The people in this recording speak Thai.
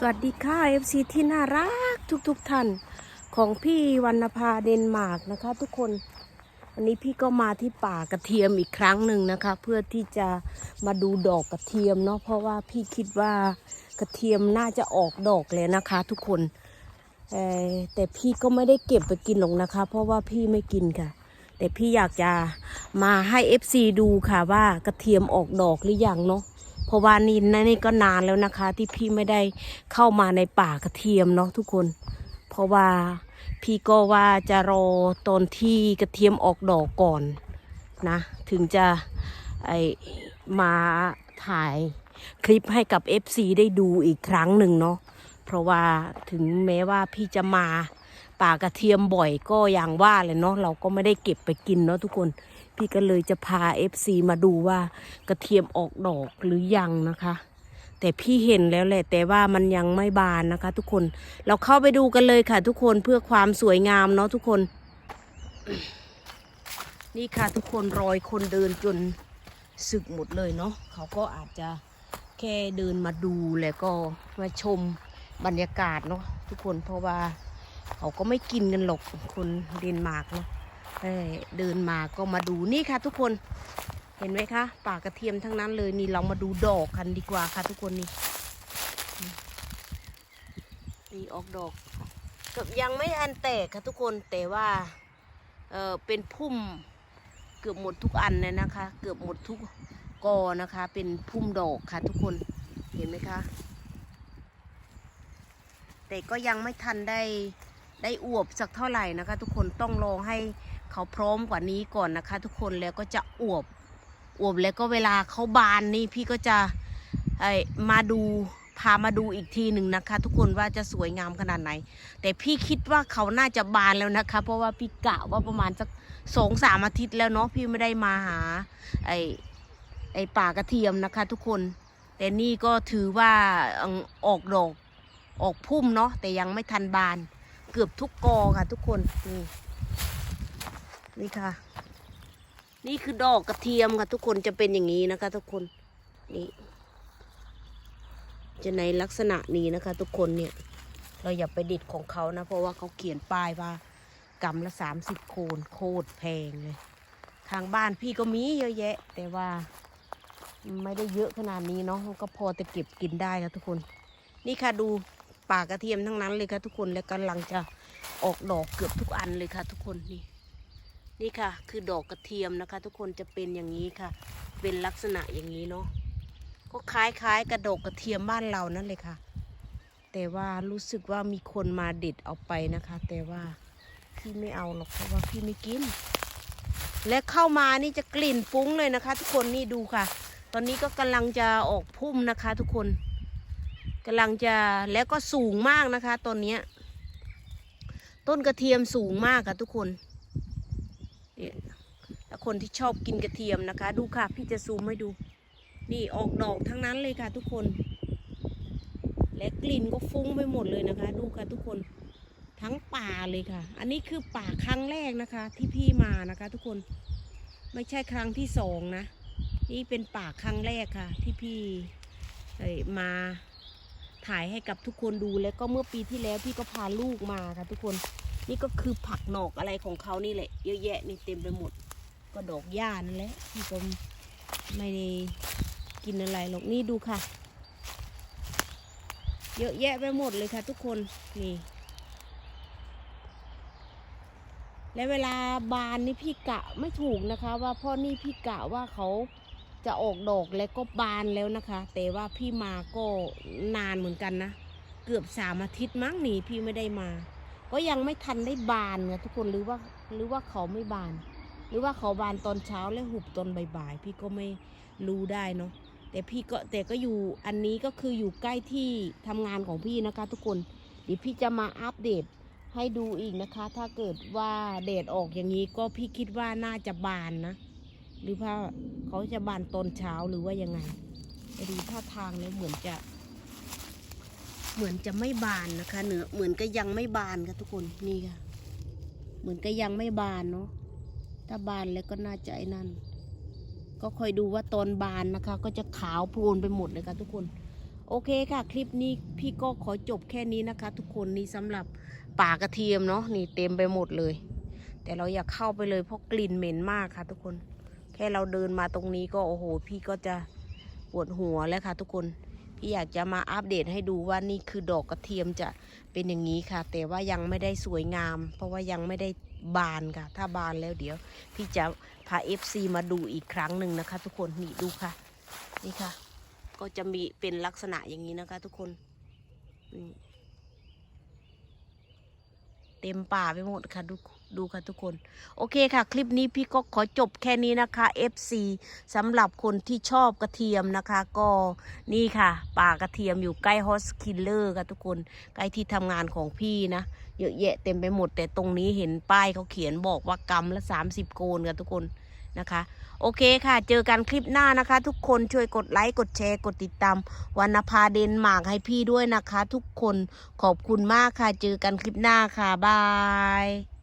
สวัสดีค่ะ FC ที่น่ารักทุกๆทท่านของพี่วรรณภาเดนมาร์กนะคะ ทุกคนวันนี้พี่ก็มาที่ป่ากระเทียมอีกครั้งหนึ่งนะคะ เพื่อที่จะมาดูดอกกระเทียมเนาะเพราะว่าพี่คิดว่ากระเทียมน่าจะออกดอกเลยนะคะ ทุกคนแต่พี่ก็ไม่ได้เก็บไปกินหรอกนะคะ เพราะว่าพี่ไม่กินค่ะ แต่พี่อยากจะมาให้ FC ดูค่ะว่ากระเทียมออกดอกหรือยังเนาะ เพราะว่านี่นะนี่ก็นานแล้วนะคะ ที่พี่ไม่ได้เข้ามาในป่ากระเทียมเนาะทุกคน เพราะว่าพี่ก็ว่าจะรอตอนที่กระเทียมออกดอกก่อนนะ ถึงจะไอมาถ่ายคลิปให้กับ FC ได้ดูอีกครั้งหนึ่งเนาะเพราะว่าถึงแม้ว่าพี่จะมาป่ากระเทียมบ่อยก็อย่างว่าเลยเนาะเราก็ไม่ได้เก็บไปกินเนาะทุกคน พี่ก็เลยจะพา FC มาดูว่ากระเทียมออกดอกหรือยังนะคะ แต่พี่เห็นแล้วแหละ แต่ว่ามันยังไม่บานนะคะ ทุกคนเราเข้าไปดูกันเลยค่ะ ทุกคนเพื่อความสวยงามเนาะทุกคน นี่ค่ะทุกคนรอยคนเดินจนสึกหมดเลยเนาะเขาก็อาจจะแค่เดินมาดูแล้วก็มาชมบรรยากาศเนาะทุกคนเพราะว่าเขาก็ไม่กินกันหรอกคนเดนมาร์กเนาะ เดินมาก็มาดูนี่ค่ะ ทุกคนเห็นไหมคะป่ากระเทียมทั้งนั้นเลยนี่เรามาดูดอกกันดีกว่าค่ะ ทุกคนนี่นี่ออกดอกเกือบยังไม่อันแตกค่ะทุกคนแต่ว่าเออเป็นพุ่มเกือบหมดทุกอันเลยนะคะ เกือบหมดทุกกอนะคะ เป็นพุ่มดอกค่ะ ทุกคนเห็นไหมคะ แต่ก็ยังไม่ทันได้ได้อวบสักเท่าไหร่นะคะ ทุกคนต้องรอให้ เขาพร้อมกว่านี้ก่อนนะคะ ทุกคนแล้วก็จะอวบอวบแล้วก็เวลาเขาบานนี่พี่ก็จะไอ้มาดูพามาดูอีกทีหนึ่งนะคะ ทุกคนว่าจะสวยงามขนาดไหน แต่พี่คิดว่าเขาน่าจะบานแล้วนะคะ เพราะว่าพี่กะว่าประมาณสักสองสามอาทิตย์แล้วเนาะพี่ไม่ได้มาหาไอ้ไอ้ป่ากระเทียมนะคะ ทุกคน แต่นี่ก็ถือว่าออกดอกออกพุ่มเนาะแต่ยังไม่ทันบาน เกือบทุกกอค่ะ ทุกคนนี่ นี่ค่ะ นี่คือดอกกระเทียมค่ะทุกคนจะเป็นอย่างนี้นะคะ ทุกคนนี่จะในลักษณะนี้นะคะ ทุกคนเนี่ย เราอย่าไปดิดของเขานะ เพราะว่าเขาเขียนป้ายว่ากำละสามสิบโคนโคตรแพงเลย ทางบ้านพี่ก็มีเยอะแยะ แต่ว่าไม่ได้เยอะขนาดนี้เนาะก็พอจะเก็บกินได้ค่ะทุกคน นี่ค่ะดูป่ากระเทียมทั้งนั้นเลยค่ะทุกคนและกำลังจะออกดอกเกือบทุกอันเลยค่ะทุกคนนี่ นี่ค่ะ คือดอกกระเทียมนะคะ ทุกคนจะเป็นอย่างนี้ค่ะ เป็นลักษณะอย่างนี้เนาะก็คล้ายๆ กระดอกกระเทียมบ้านเรานั่นเลยค่ะ แต่ว่ารู้สึกว่ามีคนมาเด็ดเอาไปนะคะ แต่ว่าพี่ไม่เอาหรอกเพราะว่าพี่ไม่กิน และเข้ามานี่จะกลิ่นฟุ้งเลยนะคะ ทุกคนนี่ดูค่ะ ตอนนี้ก็กำลังจะออกพุ่มนะคะ ทุกคนกำลังจะแล้วก็สูงมากนะคะต้นเนี้ยต้นกระเทียมสูงมากค่ะทุกคน เนี่ยแล้วคนที่ชอบกินกระเทียมนะคะ ดูค่ะ พี่จะซูมให้ดู นี่ออกดอกทั้งนั้นเลยค่ะทุกคน และกลิ่นก็ฟุ้งไปหมดเลยนะคะ ดูค่ะทุกคนทั้งป่าเลยค่ะ อันนี้คือป่าครั้งแรกนะคะ ที่พี่มานะคะ ทุกคนไม่ใช่ครั้งที่สองนะ นี่เป็นป่าครั้งแรกค่ะ ที่พี่มาถ่ายให้กับทุกคนดูแล้วก็เมื่อปีที่แล้วพี่ก็พาลูกมาค่ะทุกคน นี่ก็คือผักหนอกอะไรของเขานี่แหละ เยอะแยะนี่เต็มไปหมด ก็ดอกหญ้านั่นแหละพี่ก็ไม่ได้กินอะไรหรอกนี่ดูค่ะ เยอะแยะไปหมดเลยค่ะ ทุกคนนี่ และเวลาบานนี่พี่กะไม่ถูกนะคะ ว่าพ่อนี่พี่กะว่าเขาจะออกดอกแล้วก็บานแล้วนะคะ แต่ว่าพี่มาก็นานเหมือนกันนะ เกือบสามอาทิตย์มั้งนี่พี่ไม่ได้มา ก็ยังไม่ทันได้บานนะทุกคนหรือว่าหรือว่าเขาไม่บาน หรือว่าเขาบานตอนเช้าและหุบตอนบ่ายๆพี่ก็ไม่รู้ได้เนาะแต่พี่ก็แต่ก็อยู่อันนี้ก็คืออยู่ใกล้ที่ทำงานของพี่นะคะ ทุกคนเดี๋ยวพี่จะมาอัปเดตให้ดูอีกนะคะ ถ้าเกิดว่าแดดออกอย่างนี้ก็พี่คิดว่าน่าจะบานนะ หรือว่าเขาจะบานตอนเช้าหรือว่ายังไงไปดูท่าทางแล้วเหมือนจะ เหมือนจะไม่บานนะคะเนื้อเหมือนก็ยังไม่บานค่ะทุกคนนี่ค่ะ เหมือนก็ยังไม่บานเนาะถ้าบานแล้วก็น่าจะไอ้นั่น ก็คอยดูว่าตอนบานนะคะ ก็จะขาวโพลนไปหมดเลยค่ะทุกคน โอเคค่ะ คลิปนี้พี่ก็ขอจบแค่นี้นะคะ ทุกคนนี่สำหรับป่ากระเทียมเนาะนี่เต็มไปหมดเลย แต่เราอยากเข้าไปเลยเพราะกลิ่นเหม็นมากค่ะ ทุกคน แค่เราเดินมาตรงนี้ก็โอ้โห พี่ก็จะปวดหัวแล้วค่ะ ทุกคน พี่อยากจะมาอัปเดตให้ดูว่านี่คือดอกกระเทียมจะเป็นอย่างนี้ค่ะ แต่ว่ายังไม่ได้สวยงาม เพราะว่ายังไม่ได้บานค่ะ ถ้าบานแล้วเดี๋ยว พี่จะพา FC มาดูอีกครั้งหนึ่งนะคะ ทุกคนนี่ดูค่ะ นี่ค่ะ ก็จะมีเป็นลักษณะอย่างนี้นะคะ ทุกคนนี่ ต็มป่าไปหมดค่ะดูดูค่ะทุกคน โอเคค่ะ คลิปนี้พี่ก็ขอจบแค่นี้นะคะ FC สำหรับคนที่ชอบกระเทียมนะคะ ก็นี่ค่ะ ป่ากระเทียมอยู่ใกล้ฮอสคิลเลอร์ค่ะทุกคนใกล้ที่ทำงานของพี่นะ เยอะแยะเต็มไปหมด แต่ตรงนี้เห็นป้ายเขาเขียนบอกว่ากำละ 30 โกนค่ะทุกคนนะคะ โอเคค่ะ เจอกันคลิปหน้านะคะ ทุกคนช่วยกดไลค์กดแชร์กดติดตามวรรณภาเดนมาร์กให้พี่ด้วยนะคะ ทุกคนขอบคุณมากค่ะ เจอกันคลิปหน้าค่ะบาย